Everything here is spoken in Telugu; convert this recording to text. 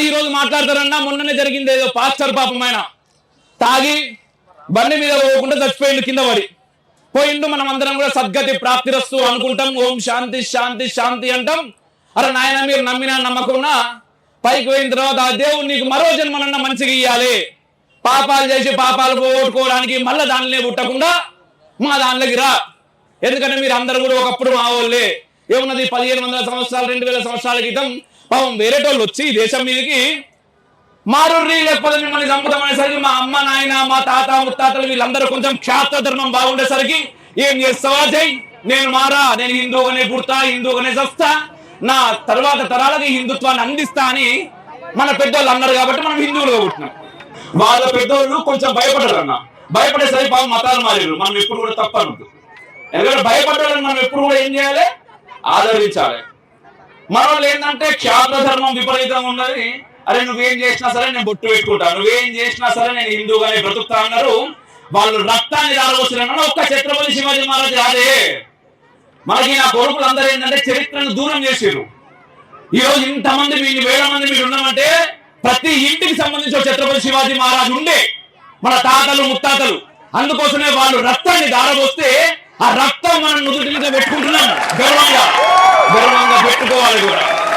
వాళ్ళు ఈ రోజు మాట్లాడతారన్నా మొన్ననే జరిగింది ఏదో పాస్టర్ పాపం ఆయన. తాగి బండి మీద పోకుండా చచ్చిపోయిండు కింద పడి. పోయిండు మనం అందరం కూడా సద్గతి ప్రాప్తిరస్తు అనుకుంటాం. ఓం శాంతి శాంతి శాంతి అంటాం. అరే నాయన మీరు నమ్మినా నమ్మకున్నా పైకి పోయిన తర్వాత ఆ దేవుడు నీకు మరో జన్మనన్న మంచిగా ఇయ్యాలి. పాపాలు చేసి పాపాలు పోగొట్టుకోవడానికి మళ్ళీ దానిలో పుట్టకుండా మా దానిలోకి రా. ఎందుకంటే మీరు అందరూ కూడా ఒకప్పుడు మా వాళ్ళే. ఏమున్నది పదిహేను వందల సంవత్సరాలు రెండు వేల సంవత్సరాల క్రితం పాపం వేరేటోళ్ళు వచ్చి దేశం మీదకి మారుర్రి లేకపోతే మిమ్మల్ని చంపుతామనేసరికి మా అమ్మ నాయన మా తాత ముత్తాతలు వీళ్ళందరూ కొంచెం క్షాత్ర ధర్మం బాగుండేసరికి ఏం చేస్తావా జై నేను మారా నేను హిందువుగానే పుడతా హిందువుగానే చస్తా. నా తర్వాత తరాలకి హిందుత్వాన్ని అందిస్తా అని మన పెద్దోళ్ళు అన్నారు కాబట్టి మనం హిందువులుగా పుట్టినాం. వాళ్ళ పెద్దోళ్ళు కొంచెం భయపడరు అన్న భయపడేసరికి పాపం మతాలు మారారు మనం ఎప్పుడు కూడా తప్పు ఎందుకంటే భయపడ్డాలని మనం ఎప్పుడు కూడా ఏం చేయాలి? ఆదరించాలి. మన వాళ్ళు ఏంటంటే క్షాత్ర ధర్మం విపరీతంగా ఉన్నది. అరే నువ్వేం చేసినా సరే నేను బొట్టు పెట్టుకుంటాను నువ్వేం చేసినా సరే నేను హిందూగానే బ్రతుకుతా అన్నారు. వాళ్ళు రక్తాన్ని దారవచ్చిన ఒక్క ఛత్రపతి శివాజీ మహారాజ్ రాదే. మనకి నా కొడుకులు అందరూ ఏంటంటే చరిత్రను దూరం చేసారు ఈ రోజు ఇంతమంది మీరు వేల మంది మీరు ఉన్నామంటే ప్రతి ఇంటికి సంబంధించి ఛత్రపతి శివాజీ మహారాజ్ ఉండే. మన తాతలు ముత్తాతలు. అందుకోసమే వాళ్ళు రక్తాన్ని దారబోస్తే ఆ రక్తం మనం నుదుటి మీద పెట్టుకుంటున్నాం.